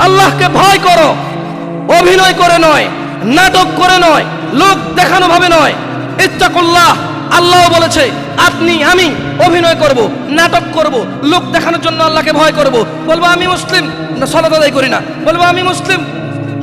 আল্লাহকে ভয় করো। অভিনয় করে নয়, নাটক করে নয়, লোক দেখানো ভাবে নয়। ইত্তাকুল্লাহ আল্লাহ বলেছে, আপনি, আমি অভিনয় করব, নাটক করব, লোক দেখানোর জন্য আল্লাহকে ভয় করব। বলব, আমি মুসলিম। সলাত আদায় করি না। বলব, আমি মুসলিম।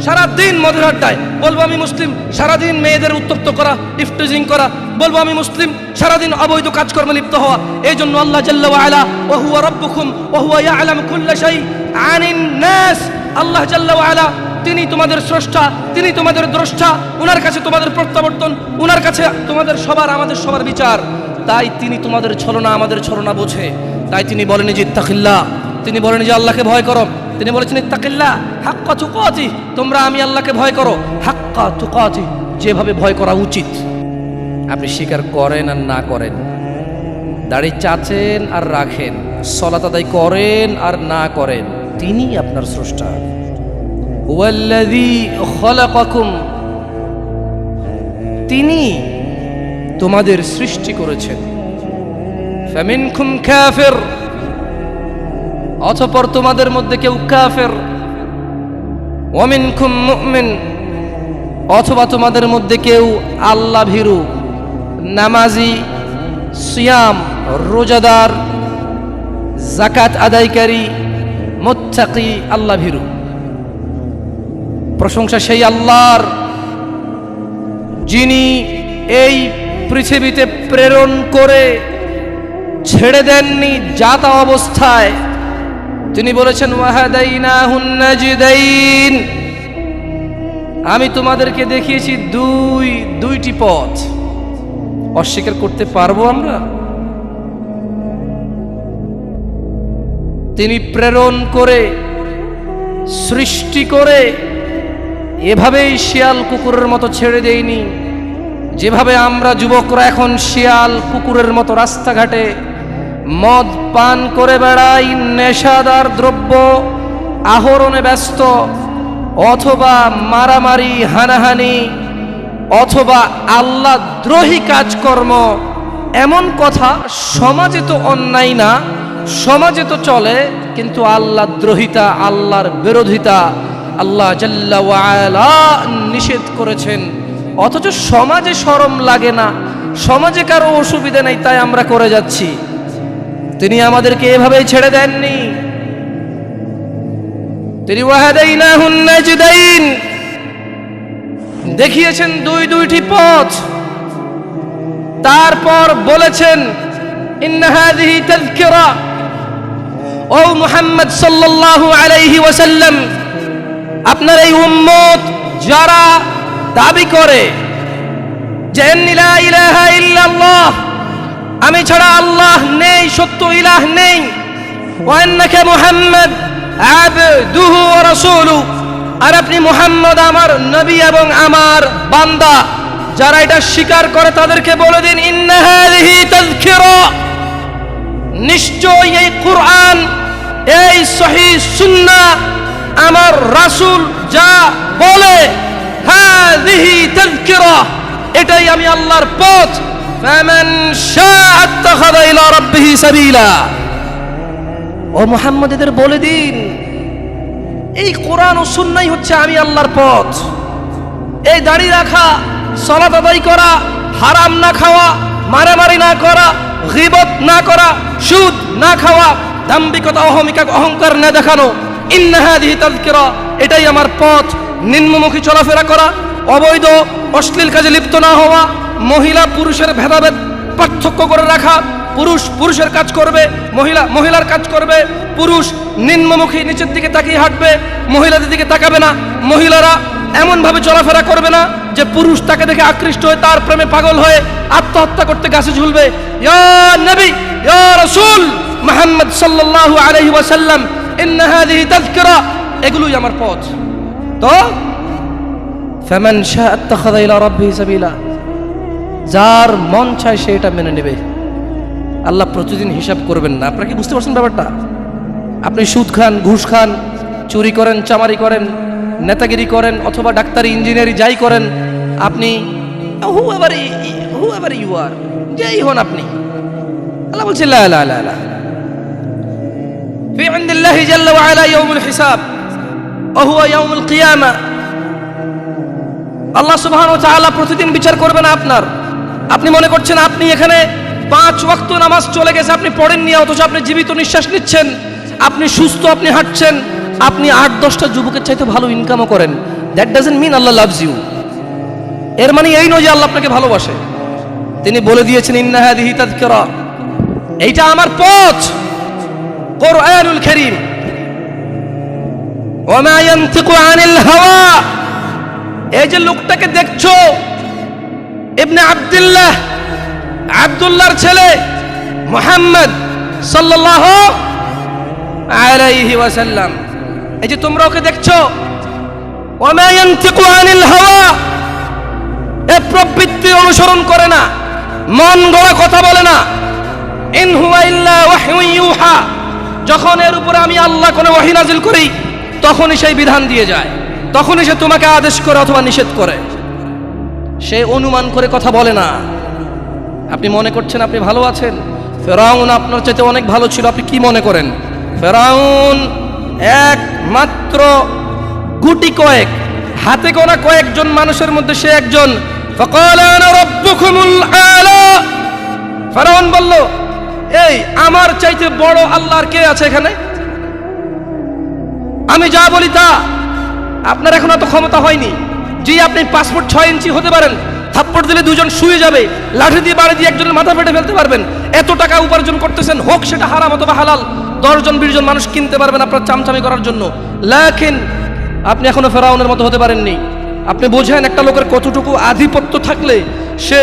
সারাদিন মদের আড্ডায়। বলব, আমি মুসলিম। সারাদিন মেয়েদের উত্তপ্ত করা, ইফটিজিং করা। বলব, আমি মুসলিম। সারাদিন অবৈধ কাজকর্মে লিপ্ত হওয়া। এই জন্য আল্লাহ জাল্লা আলা ও হুয়া রব্বুকুম ও হুয়া ইয়ালাম কুল্লা শাই আনিন নাস আল্লাহ জাল্লা আলা তিনি তোমাদের স্রষ্টা, তিনি তোমাদের দ্রষ্টা ওনার কাছে তোমাদের প্রত্যাবর্তন ওনার কাছে তোমাদের সবার, আমাদের সবার বিচার। তাই তিনি তোমাদের ছলনা, আমাদের ছলনা বোঝে। তাই তিনি বলেন যে ইত্তাকিল্লাহ তিনি বলেন যে আল্লাহকে ভয় করো। তিনি বলেছেন ইত্তাকিল্লা, হাক্কা তুকাতি, তোমরা আমি আল্লাহকে ভয় করো। হাক্কা তুকাতি, যেভাবে ভয় করা উচিত। আপনি স্বীকার করেন আর না করেন? দাড়ি চাচেন আর রাখেন। সলাত আদায় করেন আর না করেন। তিনি আপনার স্রষ্টা। তিনি তোমাদের সৃষ্টি করেছেন। কাফির। তোমাদের মধ্যে কেউ কাফের। ওয়ামিনকুম মুমিন। অথবা তোমাদের মধ্যে কেউ আল্লাহ ভীরু নামাজি, সিয়াম, রোজাদার জাকাত আদায়কারী মোত্তাকি আল্লাহ ভীরু। প্রশংসা সেই আল্লাহর, যিনি এই পৃথিবীতে প্রেরণ করে ছেড়ে দেননি জাতা অবস্থায়। তিনি বলেছেন ওয়াহাদাইনা আমি তোমাদেরকে দেখিয়েছি দুই, দুইটি পথ। অস্বীকার করতে পারব আমরা? তিনি প্রেরণ করে, সৃষ্টি করে, এভাবেই শিয়াল কুকুরের মতো ছেড়ে দেয়নি। যেভাবে আমরা যুবকরা এখন শিয়াল কুকুরের মতো রাস্তাঘাটে মদ পান করে বেড়াই, নেশাদার দ্রব্য আহরণে ব্যস্ত, অথবা মারামারি, হানাহানি, অথবা আল্লাহ দ্রোহী কাজকর্ম, এমন কথা সমাজে তো অন্যায় না, সমাজে তো চলে। কিন্তু আল্লাহ দ্রোহিতা, আল্লাহর বিরোধিতা আল্লাহ জাল্লা নিষেধ করেছেন। অথচ সমাজে সরম লাগে না, সমাজে কারও অসুবিধা নেই, তাই আমরা করে যাচ্ছি। তিনি আমাদেরকে এভাবেই ছেড়ে দেননি। তিনি দেখিয়েছেন দুই দুইটি পথ। তারপর বলেছেন, ইন্না হাযিহি তাযকিরা। ও মুহাম্মদ সাল্লাল্লাহু আলাইহি ওয়াসাল্লাম, আপনার এই উম্মত যারা দাবি করে যে ইল্লাল্লাহ, আমি ছাড়া আল্লাহ নেই, সত্য ইলাহ নেই আর আপনি মুহাম্মদ আমার নবী এবং আমার বান্দা, যারা এটা স্বীকার করে তাদেরকে বলে দিন, ইন্না হাযিহি তাযকিরা। নিশ্চয় এই কোরআন, এই সহি সুন্নাহ আমার রাসূল যা বলে এটাই আমি আল্লাহর পথ। ও মুহাম্মদ বলে দিন, এই কোরআন ও সুন্নাই হচ্ছে আমি আল্লাহর পথ। এই দাড়ি রাখা, সলাত আদায় করা, হারাম না খাওয়া, মারামারি না করা গিবত না করা, সুদ না খাওয়া, দাম্ভিকতা, অহমিকা, অহংকার না দেখানো। ইন্নাহাদিহি তাযকিরা, এটাই আমার পথ। নিম্নমুখী চলাফেরা করা, অবৈধ, অশ্লীল কাজে লিপ্ত না হওয়া, মহিলা, পুরুষের ভেদাভেদ পার্থক্য করে রাখা, পুরুষ, পুরুষের কাজ করবে, মহিলা, মহিলার কাজ করবে, পুরুষ নিম্নমুখী নিচের দিকে তাকিয়ে হাঁটবে, মহিলাদের দিকে তাকাবে না, মহিলারা এমনভাবে চলাফেরা করবে না যে পুরুষ তাকে দেখে আকৃষ্ট হয়ে তার প্রেমে পাগল হয়ে আত্মহত্যা করতে গাছে ঝুলবে। এগুলোই আমার পথ। তো আত্তাখাযা ইলা যার মন চায় সে এটা মেনে নেবে। আল্লাহ প্রতিদিন হিসাব করবেন না। আপনারা কি বুঝতে পারছেন ব্যাপারটা? আপনি সুদ খান, ঘুষ খান, চুরি করেন, চামারি করেন নেতাগিরি করেন অথবা ডাক্তারি ইঞ্জিনিয়ারি যাই করেন আপনি whoever whoever you are যেই হন আপনি আল্লাহ বলছে লা লা লা লা في عند الله جل وعلا يوم الحساب ওহুয়া ইয়াউমুল কিয়ামা আল্লাহ সুবহানাহু ওয়া তাআলা প্রতিদিন বিচার করবেন আপনার আপনি মনে করছেন আপনি এখানে পাঁচ ওয়াক্ত নামাজ চলে গেছে আপনি পড়েননি অথচ আপনি জীবিত নিঃশ্বাস নিচ্ছেন আপনি সুস্থ আপনি হাঁটছেন আপনি আট, দশটা যুবকের চাইতে ভালো ইনকামও করেন। That doesn't mean Allah loves you এর মানে এই নয় যে আল্লাহ আপনাকে ভালোবাসে। তিনি বলে দিয়েছেন ইন্নাহাদিহি তাযকিরা। এইটা আমার পথ। কোরআনুল কারীম। ওমা ইয়ানতিকু আনিল হাওয়া। এই যে লোকটাকে দেখছ, ইবনে আব্দুল্লাহ, আব্দুল্লাহর ছেলে মুহাম্মদ সাল্লাল্লাহু আলাইহি ওয়াসাল্লাম। এই যে তোমরা ওকে দেখছ প্রবৃত্তি অনুসরণ করে না, মন গড়া কথা বলে না। যখন এর উপরে আমি আল্লাহ কোনো ওহী নাজিল করি, তখনই সেই বিধান দিয়ে যায়, তখনই সে তোমাকে আদেশ করে অথবা নিষেধ করে। সে অনুমান করে কথা বলে না। আপনি মনে করছেন আপনি ভালো আছেন? ফেরাউন আপনার চাইতে অনেক ভালো ছিল, আপনি কি মনে করেন? ফেরাউন একমাত্র গুটি কয়েক, হাতে গোনা কয়েকজন মানুষের মধ্যে সে একজন। বলল, এই, আমার চাইতে বড় আল্লাহর কে আছে এখানে? আমি যা বলি তা, আপনার এখন অত ক্ষমতা হয়নি। যে আপনি পাসপোর্ট ছয় ইঞ্চি হতে পারেন। থাপ্পড় দিলে দুজন শুয়ে যাবে। লাঠি দিয়ে বাড়ি দিয়ে একজনের মাথা ফেটে ফেলতে পারবেন। এত টাকা উপার্জন করতেছেন, হোক সেটা হারাম অথবা হালাল। দশজন বিশজন মানুষ কিনতে পারবেন আপনার চামচামি করার জন্য। লেকিন, আপনি এখনও ফেরাউনের মতো হতে পারেননি। আপনি বোঝেন, একটা লোকের কতটুকু আধিপত্য থাকলে সে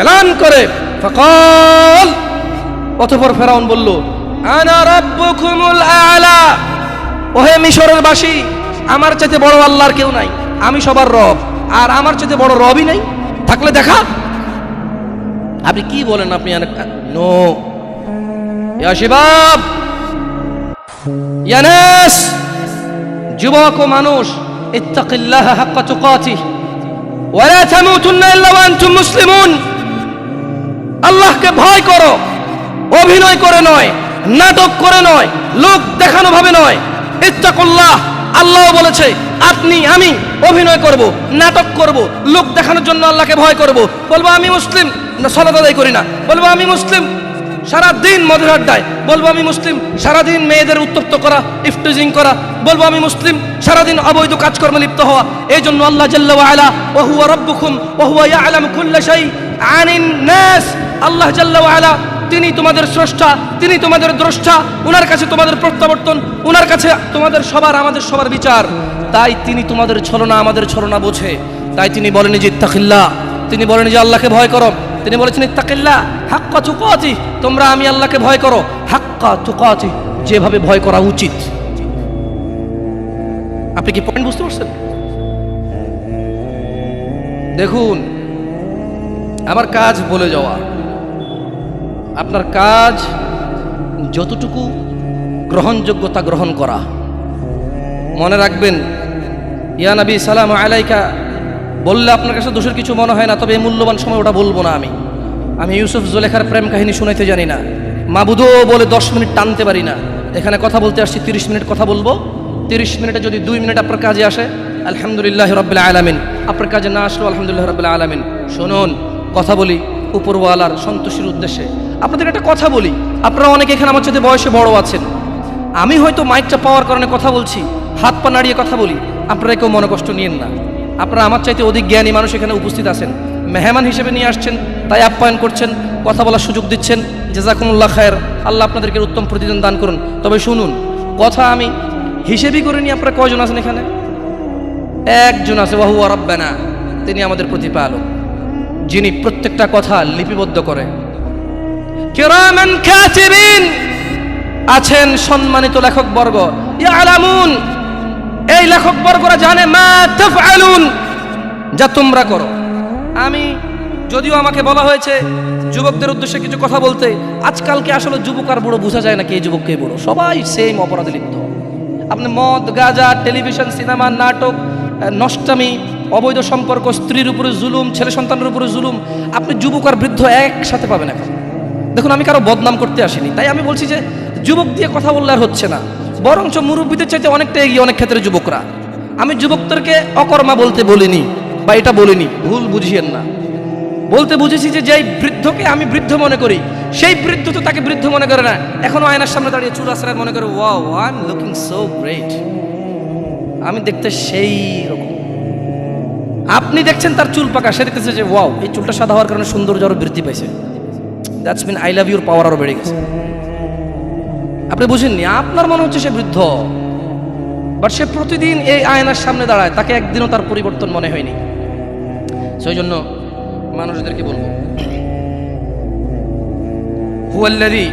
এলান করে। ফকল, অতঃপর ফেরাউন বলল, আনা রাব্বুকুমুল আলা। ওহে মিশরের বাসী, আমার চাইতে বড় আল্লাহর কেউ নাই। আমি সবার রব, আর আমার চাইতে বড় রবই নাই। থাকলে দেখা। আপনি কি বলেন আপনি? নো। ইয়া শিবাব ইয়ানাস, যুবক ও মানুষ, ইত্তাকিল্লাহ হাক্কা তুকাতিহ। ওয়ালা তামুতুন্না ইল্লা ওয়া আনতুম মুসলিমুন। আল্লাহকে ভয় করো, অভিনয় করে নয়, নাটক করে নয়, লোক দেখানো ভাবে নয়। ইত্তাকুল্লাহ, আল্লাহ বলেছে, আপনি, আমি অভিনয় করব, নাটক করব, লোক দেখানোর জন্য আল্লাহকে ভয় করব। বলব, আমি মুসলিম, না, সলাত আদায় করি না। বলব, আমি মুসলিম সারা দিন মদের আড্ডায়। বলব আমি মুসলিম, সারাদিন মেয়েদের উত্তপ্ত করা, ইফটিজিং করা। বলব আমি মুসলিম, সারাদিন অবৈধ কাজকর্মে লিপ্ত হওয়া। এই জন্য আল্লাহ জাল্লা আলা ওহুয়া রব্বুকুম, ওহুয়া ইয়ালামু কুল্লা শাই আনিন নাস। আল্লাহ জাল্লা আলা তিনি তোমাদের স্রষ্টা, তিনি তোমাদের দ্রষ্টা ওনার কাছে তোমাদের প্রত্যাবর্তন ওনার কাছে তোমাদের সবার, আমাদের সবার বিচার। তাই তিনি তোমাদের ছলনা আমাদের ছলনা বোঝে। তাই তিনি বলেন যে ইত্তাকিল্লাহ, তিনি বলেন যে আল্লাহকে ভয় করো। তিনি বলেছেন, ইত্তাকিল্লাহ, হাক্কা তুকাতি, তোমরা আমি আল্লাহকে ভয় করো। হাক্কা তুকাতি, যেভাবে ভয় করা উচিত। আপনি কি পয়েন্ট বুঝতে পারছেন? দেখুন, আমার কাজ বলে যাওয়া। আপনার কাজ যতটুকু গ্রহণযোগ্যতা গ্রহণ করা। মনে রাখবেন, ইয়া নবী, সালাম আলাইকা বললে আপনার কাছে দোষের কিছু মনে হয় না, তবে এই মূল্যবান সময় ওটা বলব না আমি। আমি ইউসুফ জোলেখার প্রেম কাহিনী শুনাইতে জানি না। মাবুদও বলে দশ মিনিট টানতে পারি না। এখানে কথা বলতে আসছি, তিরিশ মিনিট কথা বলব। তিরিশ মিনিটে যদি দুই মিনিট আপনার কাজে আসে, আলহামদুলিল্লাহ রবিল্লা আলামিন। আপনার কাজে না আসলেও আলহামদুলিল্লাহ রবিল্লা আলামিন। শুনুন, কথা বলি উপরওয়ালার সন্তোষের উদ্দেশ্যে। আপনাদের একটা কথা বলি, আপনারা অনেকে এখানে আমার সাথে বয়সে বড় আছেন। আমি হয়তো মাইকটা পাওয়ার কারণে কথা বলছি, হাত পা নাড়িয়ে কথা বলি, আপনারা কেউ মনে কষ্ট নিয়েন না। আপনারা আমার চাইতে অধিক জ্ঞানী মানুষ এখানে উপস্থিত আছেন। মেহমান হিসেবে নিয়ে আসছেন, তাই আপ্যায়ন করছেন, কথা বলার সুযোগ দিচ্ছেন। জেজাকুমুল্লাহ খায়ের, আল্লাহ আপনাদেরকে উত্তম প্রতিদান দান করুন। তবে শুনুন, কথা আমি হিসেবই করে নিয়ে আপনারা কয়জন আছেন এখানে? একজন আছে বাহু আরব্বানা তিনি আমাদের প্রতিপালক, যিনি প্রত্যেকটা কথা লিপিবদ্ধ করে। আছেন সম্মানিত লেখক বর্গ। ইয়ালামুন এই লেখক বর্গরা জানে যা তোমরা করো। আমি, যদিও আমাকে বলা হয়েছে, যুবকদের উদ্দেশ্যে কিছু কথা বলতে আজকালকে আসলে যুবক আর বুড়ো বোঝা যায় না কে যুবক, কে বুড়ো? সবাই সেম অপরাধে লিপ্ত। আপনি মদ, গাজা টেলিভিশন সিনেমা নাটক, নষ্টামি, অবৈধ সম্পর্ক, স্ত্রীর উপরে জুলুম, ছেলে সন্তানের উপরে জুলুম, আপনি যুবক আর বৃদ্ধ একসাথে পাবেন এখন। দেখুন, আমি কারও বদনাম করতে আসিনি। তাই আমি বলছি যে, যুবক দিয়ে কথা বললে আর হচ্ছে না। বরঞ্চ মুরব্বীদের চাইতে অনেকটা এগিয়ে অনেক ক্ষেত্রে যুবকরা। আমি যুবকদেরকে অকর্মা বলতে বলিনি, বা এটা বলিনি, ভুল বুঝিয়েন না। বলতে বুঝেছি যে যেই বৃদ্ধকে আমি বৃদ্ধ মনে করি, সেই বৃদ্ধ তো তাকে বৃদ্ধ মনে করে না। এখনও আয়নার সামনে দাঁড়িয়ে চুল আসরার মনে করে wow I am looking so great আমি দেখতে সেই রকম। আপনি দেখছেন তার চুল পাকা, সে দেখতেছে যে ওয়াও এই চুলটা সাদা হওয়ার কারণে সৌন্দর্য আরও বৃদ্ধি পাইছে। That's mean I love your power আরও বেড়ে গেছে। আপনি বুঝেননি, আপনার মনে হচ্ছে সে বৃদ্ধ বাট সে প্রতিদিন এই আয়নার সামনে দাঁড়ায়, তাকে একদিনও তার পরিবর্তন মনে হয়নি। সেই জন্য মানুষদেরকে বলব হুয়াল্লাযী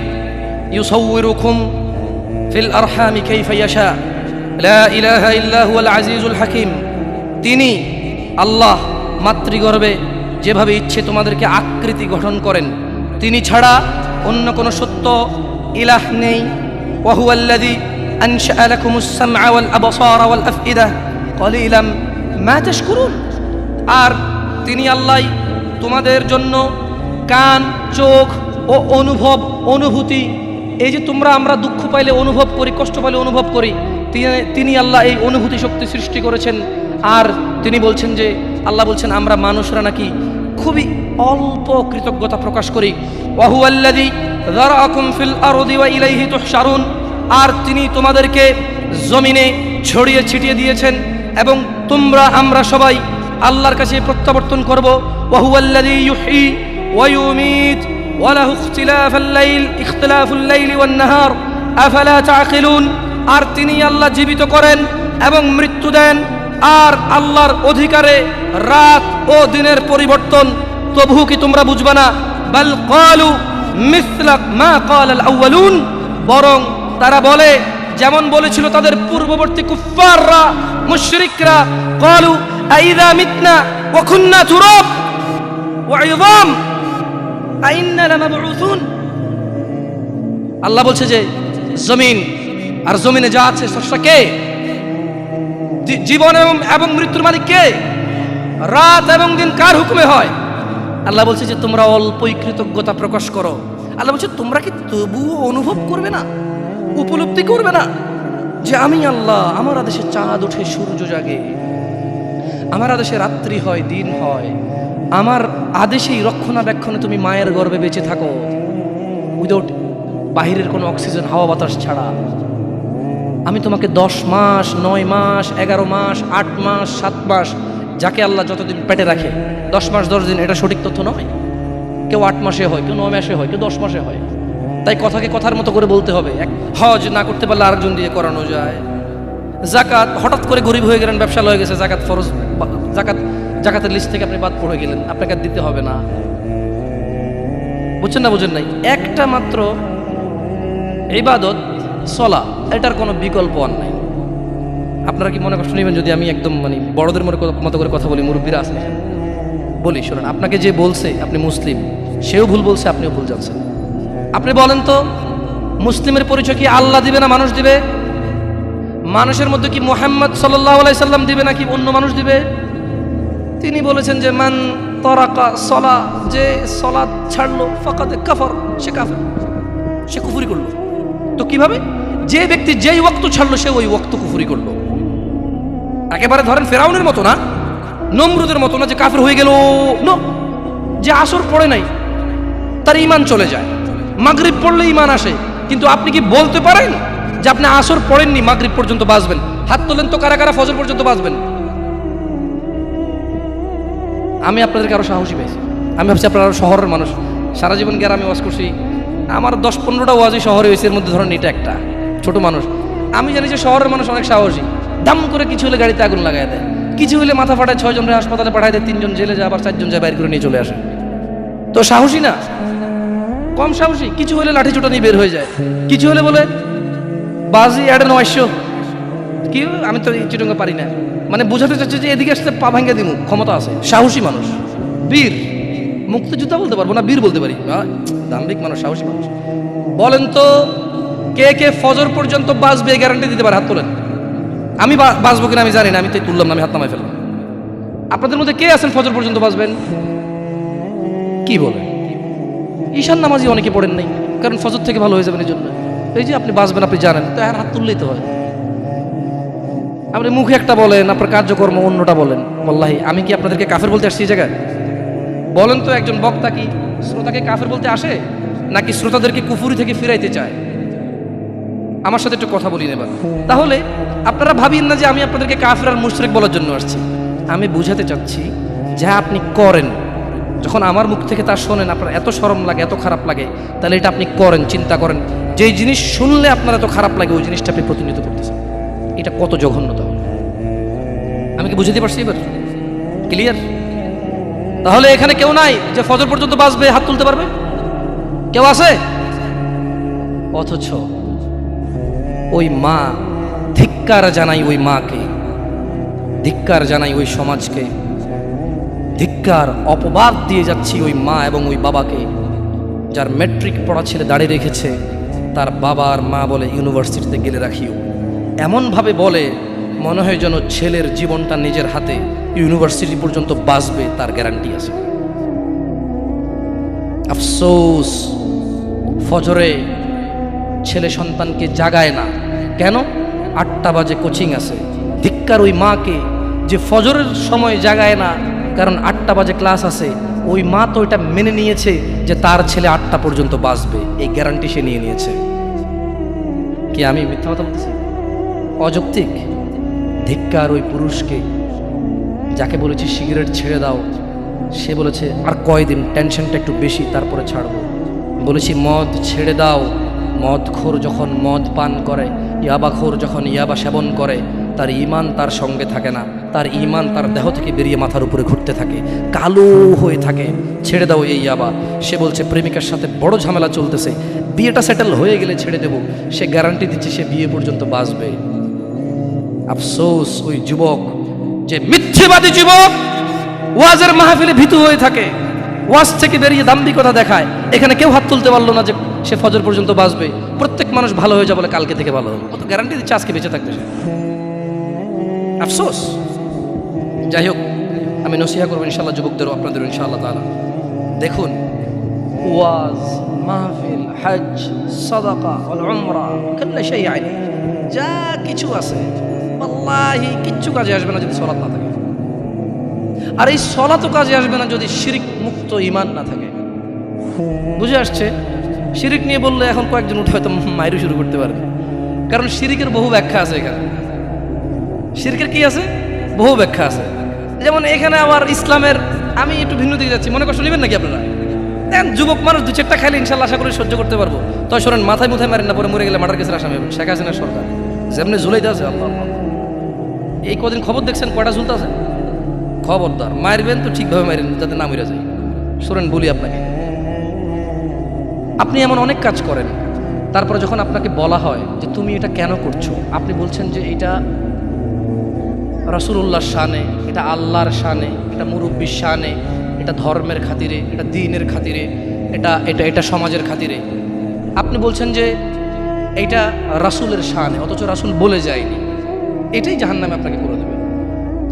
ইউসাউউরুকুম ফিল আরহামি কাইফা লা ইলাহা ইল্লা হুয়াল আজিজুল হাকিম। তিনি আল্লাহ মাতৃগর্ভে যেভাবে ইচ্ছে তোমাদেরকে আকৃতি গঠন করেন, তিনি ছাড়া অন্য কোনো সত্য ইলাহ নেই। وهو الذي أنشأ لكم السمع والأبصار والأفئدة قليلا ما تشكرون আর তিনি আল্লাহ তোমাদের জন্য কান চোখ ও অনুভব অনুভূতি এই যে তোমরা আমরা দুঃখ পাইলে অনুভব করি কষ্ট পাইলে অনুভব করি তিনি- তিনি আল্লাহ এই অনুভূতি শক্তি সৃষ্টি করেছেন আর তিনি বলছেন যে আল্লাহ বলছেন আমরা মানুষরা নাকি খুবই অল্প কৃতজ্ঞতা প্রকাশ করি ওয়াহুয়াল্লাযী যারাআকুম আর তিনি তোমাদেরকে জমিনে ছড়িয়ে ছিটিয়ে দিয়েছেন, এবং তোমরা, আমরা সবাই আল্লাহর কাছে প্রত্যাবর্তন করব। আর তিনি আল্লাহ জীবিত করেন এবং মৃত্যু দেন, আর আল্লাহর অধিকারে রাত ও দিনের পরিবর্তন তবু কি তোমরা বুঝবা না? বাল মিসলা মা ক্বাল আল আউয়ালুন, বরং তারা বলে, যেমন বলেছিল তাদের পূর্ববর্তী কুফফাররা, মুশরিকরা ক্বালু আইযা মিতনা ওয়া কুন্না তুরাব ওয়া ইযাম, আইন্না লামাবউসুন। আল্লাহ বলছে যে, জমিন, আর জমিনে যা আছে স্রষ্টা কে? জীবন এবং মৃত্যুর মালিক কে? রাত এবং দিন কার হুকুমে হয়? আল্লাহ বলছে যে তোমরা অল্পই কৃতজ্ঞতা প্রকাশ করো। আল্লাহ বলছে, তোমরা কি তবুও অনুভব করবে না? উপলব্ধি করবে না? যে আমি আল্লাহ, আমার আদেশে চাঁদ ওঠে, সূর্য জাগে। আমার আদেশে রাত্রি হয়, দিন হয়। আমার আদেশেই রক্ষণাবেক্ষণে তুমি মায়ের গর্ভে বেঁচে থাকো। উইদাউট বাহিরের কোনো অক্সিজেন, হাওয়া বাতাস ছাড়া। আমি তোমাকে দশ মাস, নয় মাস, এগারো মাস, আট মাস, সাত মাস যাকে আল্লাহ যতদিন পেটে রাখে, দশ মাস, দশ দিন, এটা সঠিক তথ্য নয়। কেউ আট মাসে হয়, কেউ নয় মাসে হয়, কেউ দশ মাসে হয়। তাই কথাকে কথার মতো করে বলতে হবে। এক হজ না করতে পারলে আরেকজন দিয়ে করানো যায়। জাকাত হঠাৎ করে গরিব হয়ে গেলেন, ব্যবসা হয়ে গেছে জাকাত ফরজ জাকাত জাকাতের লিস্ট থেকে আপনি বাদ পড়ে গেলেন, আপনাকে আর দিতে হবে না। বুঝছেন না, বুঝেন নাই? একটা মাত্র ইবাদত, সলা, এটার কোনো বিকল্প আর নাই। আপনারা কি মনে কষ্ট নেবেন যদি আমি একদম মানে বড়দের মনে মতো করে কথা বলি, মুরব্বীরা আছে? বলি, শোনেন, আপনাকে যে বলছে আপনি মুসলিম, সেও ভুল বলছে, আপনিও ভুল জানছেন। আপনি বলেন তো, মুসলিমের পরিচয় কি আল্লাহ দিবে না মানুষ দিবে? মানুষের মধ্যে কি মোহাম্মদ সাল্লাম দিবে নাকি অন্য মানুষ দিবে? তিনি বলেছেন যে, মান তরাকা সলা যে সলাদ ছাড়লো ফাকাতে কাফর, সে কাফের। সে কুফুরি করল। তো কীভাবে? যে ব্যক্তি যেই ওয়াক্ত ছাড়লো, সে ওই ওয়াক্ত কুফুরি করল। একেবারে ধরেন ফেরাউনের মতো না? নমরুদের মতো না যে কাফের হয়ে গেল? নো যে আসর পড়ে নাই, তার ইমান চলে যায়। মাগরিব পড়লে ইমান আসে। কিন্তু আপনি কি বলতে পারেন যে আপনি আসর পড়েননি, মাগরিব পর্যন্ত বাঁচবেন? হাত তোলেন তো কারা কারা ফজর পর্যন্ত বাঁচবেন? আমি আপনাদেরকে আরও সাহসী পাইছি আমি ভাবছি আপনারা আরও শহরের মানুষ। সারা জীবন গিয়ে আমি ওয়াজ করছি। আমার দশ পনেরোটা ওয়াজই শহরে হয়েছে, এর মধ্যে ধরেন এটা একটা। ছোট মানুষ। আমি জানি যে শহরের মানুষ অনেক সাহসী। দাম করে কিছু হলে গাড়িতে আগুন লাগাই দেয়। কিছু হলে মাথা ফাটায় ছয়জনের হাসপাতালে পাঠায় দেয়, তিনজন জেলে যায়, আবার চারজন যায় বাইর করে নিয়ে চলে আসে। তো সাহসী না? কম সাহসী। কিছু হলে লাঠি চোটা নিয়ে বের হয়ে যায়। কিছু হলে বলে, বাজি অ্যাড নয়শো। কি আমি তো চিটঙ্গা পারি না। মানে বোঝাতে চাচ্ছে যে এদিকে আসতে পা ভাঙ্গে দিমু, ক্ষমতা আছে। সাহসী মানুষ। বীর। মুক্তিযোদ্ধা বলতে পারব না, বীর বলতে পারি। দাম্ভিক মানুষ, সাহসী মানুষ। বলেন তো, কে কে ফজর পর্যন্ত বাঁচবে গ্যারান্টি দিতে পারে? হাত তোলেন। আমি বাঁচবো কিনা আমি জানি না, আমি তাই তুললাম না, আমি হাত নামাই ফেললাম। আপনাদের মধ্যে কে আছেন ফজর পর্যন্ত বাঁচবেন? কি বলেন ঈশান নামাজি অনেকে পড়েন নাই, কারণ ফজর থেকে ভালো হয়ে যাবেন এই জন্য এই যে আপনি বাঁচবেন, আপনি জানেন, তো আর হাত তুললেই তো হয়। আপনি মুখে একটা বলেন, আপনার কার্যকর্ম অন্যটা বলেন। বল্লাহি আমি কি আপনাদেরকে কাফের বলতে আসছি এই জায়গায়? বলেন তো একজন বক্তা কি শ্রোতাকে কাফের বলতে আসে, নাকি শ্রোতাদেরকে কুফুরি থেকে ফিরাইতে চায়? আমার সাথে একটু কথা বলি নেবার তাহলে আপনারা ভাবিন না যে আমি আপনাদেরকে কাফের আর মুশরিক বলার জন্য আসছি। আমি বুঝাতে চাচ্ছি, যা আপনি করেন, যখন আমার মুখ থেকে তা শোনেন, আপনার এত শরম লাগে, এত খারাপ লাগে, তাহলে এটা আপনি করেন, চিন্তা করেন। যেই জিনিস শুনলে আপনার এত খারাপ লাগে, ওই জিনিসটা আপনি প্রতিনিধিত্ব করতেছেন। এটা কত জঘন্যতা আমি কি বুঝতে পারছি এবার? ক্লিয়ার তাহলে এখানে কেউ নাই যে ফজর পর্যন্ত বাঁচবে, হাত তুলতে পারবে? কেউ আছে? অথচ ওই মা, ধিক্কার জানাই ওই মাকে, ধিক্কার জানাই ওই সমাজকে, ধিক্কার, অপবাদ দিয়ে যাচ্ছি ওই মা এবং ওই বাবাকে, যার মেট্রিক পড়া ছেলে দাঁড়িয়ে রেখেছে, তার বাবা আর মা বলে ইউনিভার্সিটিতে গেলে রাখিও। এমনভাবে বলে, মনে হয় যেন ছেলের জীবনটা নিজের হাতে ইউনিভার্সিটি পর্যন্ত বাঁচবে, তার গ্যারান্টি আছে। আফসোস, ফজরে ছেলে সন্তানকে জাগায় না। কেন? আটটা বাজে কোচিং আছে। ধিক্কার ওই মাকে যে ফজরের সময় জাগায় না, কারণ আটটা বাজে ক্লাস আছে। ওই মা তো এটা মেনে নিয়েছে যে তার ছেলে আটটা পর্যন্ত বাঁচবে। এই গ্যারান্টি সে নিয়ে নিয়েছে। কি আমি মিথ্যা কথা বলছি অযৌক্তিক। ধিক্কার ওই পুরুষকে যাকে বলেছি সিগারেট ছেড়ে দাও। সে বলেছে, আর কয়দিন? টেনশনটা একটু বেশি, তারপরে ছাড়বো। বলেছি, মদ ছেড়ে দাও। মদখোর যখন মদ পান করে, ইয়াবাখোর যখন ইয়াবা সেবন করে, তার ইমান তার সঙ্গে থাকে না। তার ইমান তার দেহ থেকে বেরিয়ে মাথার উপরে ঘুরতে থাকে। কালো হয়ে থাকে। ছেড়ে দাও এই ইয়াবা। সে বলছে, প্রেমিকার সাথে বড় ঝামেলা চলতেছে। বিয়েটা সেটেল হয়ে গেলে ছেড়ে দেব। সে গ্যারান্টি দিচ্ছে সে বিয়ে পর্যন্ত বাঁচবে। আফসোস, ওই যুবক যে মিথ্যেবাদী যুবক, ওয়াজের মাহফিলে ভীতু হয়ে থাকে। ওয়াজ থেকে বেরিয়ে দাম্ভিকতা দেখায়। এখানে কেউ হাত তুলতে পারল না যে সে ফজর পর্যন্ত বাঁচবে। প্রত্যেক মানুষ ভালো হয়ে যাবে বলে কালকে থেকে ভালো হবে। ও তো গ্যারান্টি দিচ্ছে আজকে বেঁচে থাকবে সে। আফসোস। যাই হোক, আমি নসিহা করব ইনশাল্লাহ যুবকদেরও আপনাদের ইনশাআল্লাহ তাআলা। দেখুন, ওয়াজ, মাহফিল হজ সাদাকা উমরা, কুল্লা শাই আইনি যা কিছু আছে আল্লাহি কিচ্ছু কাজে আসবে না যদি সলাৎ না থাকে। আর এই সলাতও কাজে আসবে না যদি শিরিক মুক্ত ইমান না থাকে। বুঝে আসছে? শিরিক নিয়ে বললে এখন কয়েকজন উঠে হয়তো মাইরু শুরু করতে পারবে কারণ শিরিকের বহু ব্যাখ্যা আছে এখানে। শিরকের কি আছে? বহু ব্যাখ্যা আছে। যেমন এখানে আমার ইসলামের, আমি একটু ভিন্ন দিকে যাচ্ছি, মনে কষ্ট নেবেন নাকি আপনারা? দেন যুবক মানুষ দু চারটা খাইলে ইনশাল্লাহ আশা করি সহ্য করতে পারব। তাই শোনেন, মাথায় মুথায় মারেন না, পরে মরে গেলে মার্ডার কেসের আসামি হবেন। শেখ হাসিনা সরকার। যেমনি ঝুলাইতে আছে, আল্লাহ। এই কদিন খবর দেখছেন, কয়টা ঝুলতে আছে? খবরদার। মারবেন তো ঠিকভাবে মারেন, যাতে না মরে যায়। শোনেন, বলি আপনাকে। আপনি এমন অনেক কাজ করেন। তারপরে যখন আপনাকে বলা হয় যে তুমি এটা কেন করছ, আপনি বলছেন যে এটা রসুল্লাহর শানে, এটা আল্লাহর শানে, এটা মুরব্বীর শানে, এটা ধর্মের খাতিরে, এটা দিনের খাতিরে, এটা এটা এটা সমাজের খাতিরে। আপনি বলছেন যে এইটা রাসুলের শানে, অথচ রাসুল বলে যায়নি। এটাই জাহান্নামে আপনাকে করে দেবে।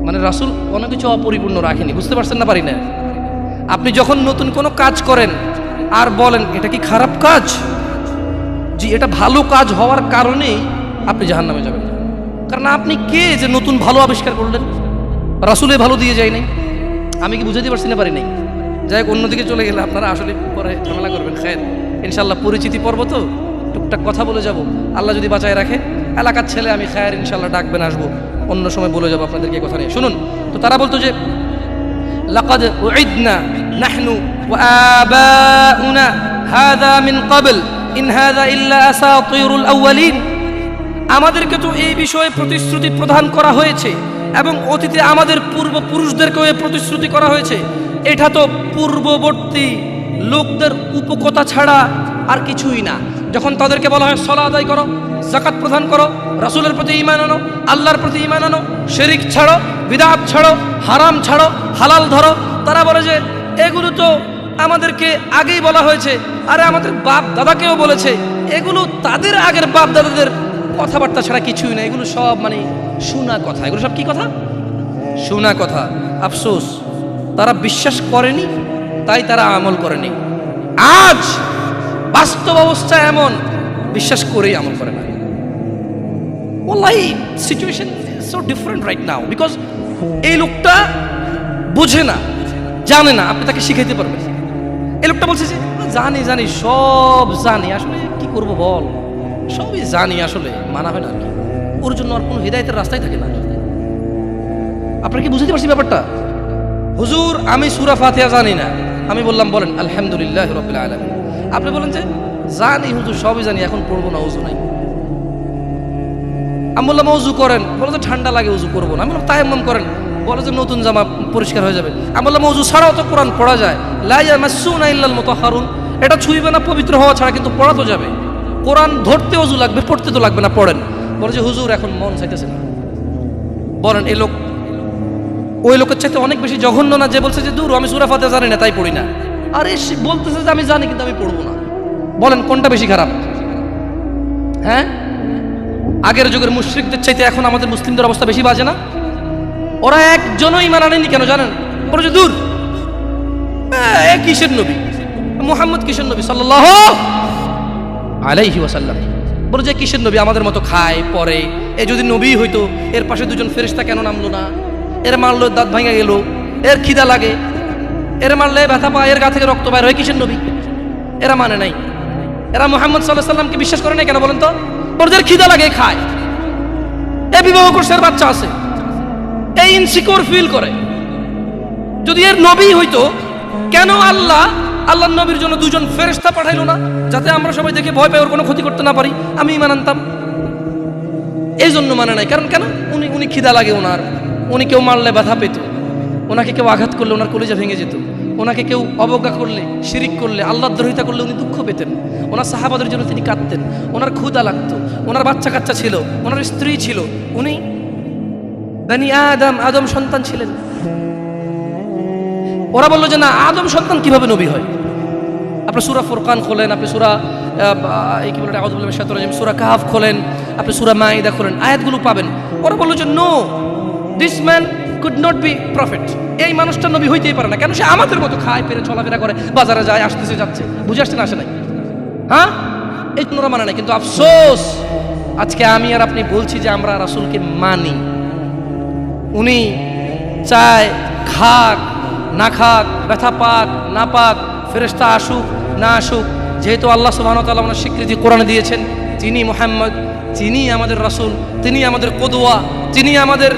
মানে রাসুল কোনো কিছু অপরিপূর্ণ রাখেনি, বুঝতে পারছেন না পারি না? আপনি যখন নতুন কোনো কাজ করেন আর বলেন, এটা কি খারাপ কাজ? জি, এটা ভালো কাজ হওয়ার কারণেই আপনি জাহান নামে যাবেন কারণ আপনি কে যে নতুন ভালো আবিষ্কার করলেন? রাসুলে ভালো দিয়ে যায় নাই। আমি কি বুঝাতে পারছি না, পারি নাই। যাই হোক, অন্যদিকে চলে গেলে আপনারা আসলে পরে ঝামেলা করবেন। খায়ের ইনশাল্লাহ পরিচিতি পর্ব তো, টুকটাক কথা বলে যাব। আল্লাহ যদি বাঁচায় রাখে, এলাকার ছেলে আমি খায়ের ইনশাল্লাহ ডাকবেন, আসব। অন্য সময় বলে যাব আপনাদেরকে কথা নিয়ে। শুনুন, তো তারা বলতো যে, লাকাদ নাহনু وآباؤنا هذا من قبل إن هذا إلا أساطير الأولين আমাদেরকে তো এই বিষয়ে প্রতিশ্রুতি প্রদান করা হয়েছে এবং অতীতে আমাদের পূর্বপুরুষদেরকেও এই প্রতিশ্রুতি করা হয়েছে এটা তো পূর্ববর্তী লোকদের উপকথা ছাড়া আর কিছুই না যখন তাদেরকে বলা হয় সলা আদায় করো জাকাত প্রদান করো রাসূলের প্রতি ঈমান আনো আল্লাহর প্রতি ঈমান আনো শিরিক ছাড়ো বিদআত ছাড়ো হারাম ছাড়ো হালাল ধরো তারা বলে যে এগুলো তো আমাদেরকে আগেই বলা হয়েছে। আরে আমাদের বাপ দাদাকেও বলেছে। এগুলো তাদের আগের বাপ দাদাদের কথাবার্তা ছাড়া কিছুই না। এগুলো সব মানে শোনা কথা। এগুলো সব কি কথা? শোনা কথা। আফসোস। তারা বিশ্বাস করেনি, তাই তারা আমল করেনি। আজ বাস্তব অবস্থা এমন, বিশ্বাস করেই আমল করে না। ওয়াল্লাহি situation so different right now because এই লোকটা বোঝে না, জানে না। আপনি তাকে শিখাইতে পারবেন। এই লোকটা বলছে যে, জানি জানি, সব জানি। আসলে কি করব বল? সবই জানি আসলে মানা হয় না আর কি। ওর জন্য আর কোনো হৃদায়তের রাস্তায় থাকে না আপনার কি বুঝতে পারছি ব্যাপারটা? হুজুর, আমি সুরা ফাতিহা জানি না। আমি বললাম, বলেন, আলহামদুলিল্লাহ রবিল আলমিন। আপনি বলেন যে, জানি হুজুর, সবই জানি, এখন পড়ব না, উজু নাই। আমি বললাম, উজু করেন। বলো যে, ঠান্ডা লাগে, উজু করব না। আমি বললাম, তায়াম্মাম করেন। বলো যে নতুন জামা পরিষ্কার হয়ে যাবে। আমি বললাম উজু ছাড়াও তো কোরআন পড়া যায়। লাইয়া মাসুনা ইল্লাল মতো হারুন এটা ছুঁইবে না, পবিত্র হওয়া ছাড়া কিন্তু পড়া তো যাবে। কোরআন ধরতে উজু লাগবে, পড়তে তো লাগবে না, পড়েন। বলে যে, হুজুর, এখন মন চাইতেছে না। বলেন, এ লোক, ওই লোকের চাইতে অনেক বেশি জঘন্য না, যে বলছে যে, দূর, আমি সুরা ফাতে জানি না, তাই পড়ি না। আরে, সে বলতেছে যে, আমি জানি, কিন্তু আমি পড়ব না। বলেন, কোনটা বেশি খারাপ? হ্যাঁ? আগের যুগের মুশ্রিকদের চাইতে এখন আমাদের মুসলিমদের অবস্থা বেশি বাজে না? ওরা একজনও ইমান আনেনি কেন জানেন? বলে যে দূর কিসের নবী? মোহাম্মদ কিসের নবী? সাল্লাহ আলাইহি ওয়াসাল্লাম। বলে যে কিসের নবী? আমাদের মতো খায়, পরে। এ যদি নবী হইতো, এর পাশে দুজন ফেরিস্তা কেন নামলো না? এর মারলো, দাঁত ভাঙা গেল, এর খিদা লাগে। এর মারলে ব্যথা পায়, এর গা থেকে রক্ত বাইর হয়, কিসের নবী? এরা মানে নাই। এরা মোহাম্মদ সাল্লাহ সাল্লামকে বিশ্বাস করে নাই কেন বলেন তো? ওদের খিদা লাগে, খায়। এ বিবাহ করছে বাচ্চা আছে। ইনসিকিউর ফিল করে। যদি এর নবী হইতো, কেন আল্লাহ আল্লাহ নবীর জন্য দুজন ফেরেশতা পাঠাইলো না, যাতে আমরা সবাই দেখে ভয় পাই ওর কোনো ক্ষতি করতে না পারি? আমি ইমান আনতাম। এই জন্য মানে নাই। কারণ কেন? উনি উনি খিদা লাগে ওনার। উনি কেউ মারলে ব্যথা পেত। ওনাকে কেউ আঘাত করলে ওনার কলিজা ভেঙে যেত। ওনাকে কেউ অবজ্ঞা করলে, শিরিক করলে আল্লাহ দ্রোহিতা করলে উনি দুঃখ পেতেন। ওনার সাহাবাদের জন্য তিনি কাঁদতেন। ওনার ক্ষুদা লাগতো। ওনার বাচ্চা কাচ্চা ছিল। ওনার স্ত্রী ছিল। উনি বানি আদম আদম সন্তান ছিলেন। ওরা বলল যে না আদম সন্তান কীভাবে নবী হয়? আপনি সুরা ফুরকান খোলেন আপনি সুরা এই কি বলে রাজিম, সুরা কাহাফ খোলেন আপনি সুরা মাইদা খোলেন আয়াতগুলো পাবেন। ওরা বলল যে no this man could not be prophet এই মানুষটা নবী হইতেই পারে না। কেন সে আমাদের মতো খায় পেরে চলাফেরা করে বাজারে যায় আসতেছে যাচ্ছে। বুঝে আসছে না আসে নাই? হ্যাঁ? এই জন্য মানে নাই। কিন্তু আফসোস আজকে আমি আর আপনি বলছি যে আমরা রাসুলকে মানি। উনি চায় খাক, না খাক, ব্যথা পাক, না পাক, ফেরেশতা আসুক, না আসুক। যেহেতু আল্লাহ তাআলা ওনার স্বীকৃতি কোরআনে দিয়েছেন, তিনি মোহাম্মদ, তিনি আমাদের রাসূল, তিনি আমাদের কদোয়া, তিনি আমাদের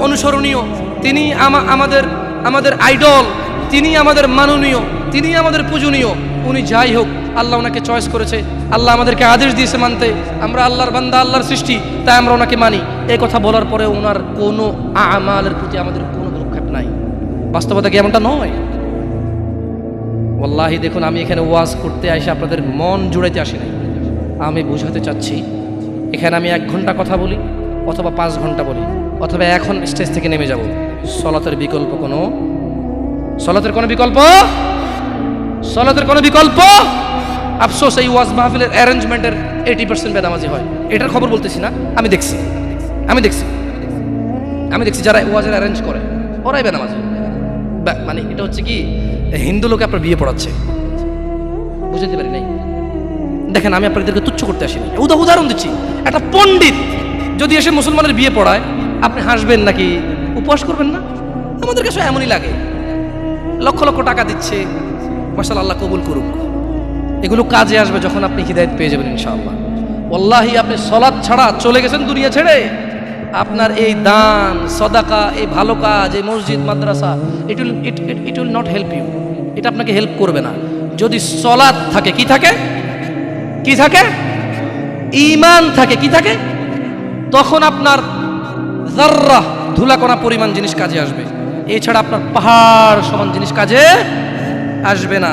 অনুসরণীয়, তিনি আমা- আমাদের আমাদের আইডল, তিনি আমাদের মাননীয়, তিনি আমাদের পূজনীয়। উনি যাই হোক, আল্লাহ ওনাকে চয়েস করেছে। আল্লাহ আমাদেরকে আদেশ দিয়েছে মানতে। আমরা আল্লাহর বান্দা, আল্লাহর সৃষ্টি, তাই আমরা ওনাকে মানি। এই কথা বলার পরে ওনার কোনো আমালের প্রতি আমাদের কোনো ভ্রুক্ষেপ নাই। বাস্তবতা কি এমনটা নয়? ওয়াল্লাহি, দেখুন, আমি এখানে ওয়াজ করতে আসি আপনাদের মন জুড়াইতে আসি নাই। আমি বোঝাতে চাচ্ছি, এখানে আমি এক ঘণ্টা কথা বলি, অথবা পাঁচ ঘণ্টা বলি, অথবা এখন স্টেজ থেকে নেমে যাব। সলাতের বিকল্প কোনো? সলাতের কোনো বিকল্প? সলাতের কোনো বিকল্প? আফসোস, এই ওয়াজ মাহফিলের অ্যারেঞ্জমেন্টের এইটি পার্সেন্ট বেদামাজি হয়। এটার খবর বলতেছি না, আমি দেখছি। আমি দেখছি। আমি দেখছি যারা ওয়াজের অ্যারেঞ্জ করে, ওরাই বেদামাজি। মানে এটা হচ্ছে কি, হিন্দু লোকে আপনার বিয়ে পড়াচ্ছে। বুঝতে পারি নাই। দেখেন, আমি আপনাদেরকে তুচ্ছ করতে আসিনি। উদা, উদাহরণ দিচ্ছি, একটা পণ্ডিত যদি এসে মুসলমানের বিয়ে পড়ায়, আপনি হাসবেন নাকি? উপবাস করবেন না? আমাদের কাছে এমনই লাগে। লক্ষ লক্ষ টাকা দিচ্ছে। মাসাল আল্লাহ কবুল করুক। এগুলো কাজে আসবে যখন আপনি হৃদায়ত পেয়ে যাবেন ইনশাআল্লাহ। ওয়াল্লাহি, আপনি সলাদ ছাড়া চলে গেছেন দুনিয়া ছেড়ে। আপনার এই দান, সদাকা, এই ভালো কাজ, এই মসজিদ, মাদ্রাসা it will it it will not help you এটা আপনাকে হেল্প করবে না। যদি সলাদ থাকে, কি থাকে? কি থাকে? ইমান থাকে, কি থাকে? তখন আপনার জাররা ধুলাকণা পরিমাণ জিনিস কাজে আসবে। এছাড়া আপনার পাহাড় সমান জিনিস কাজে আসবে না।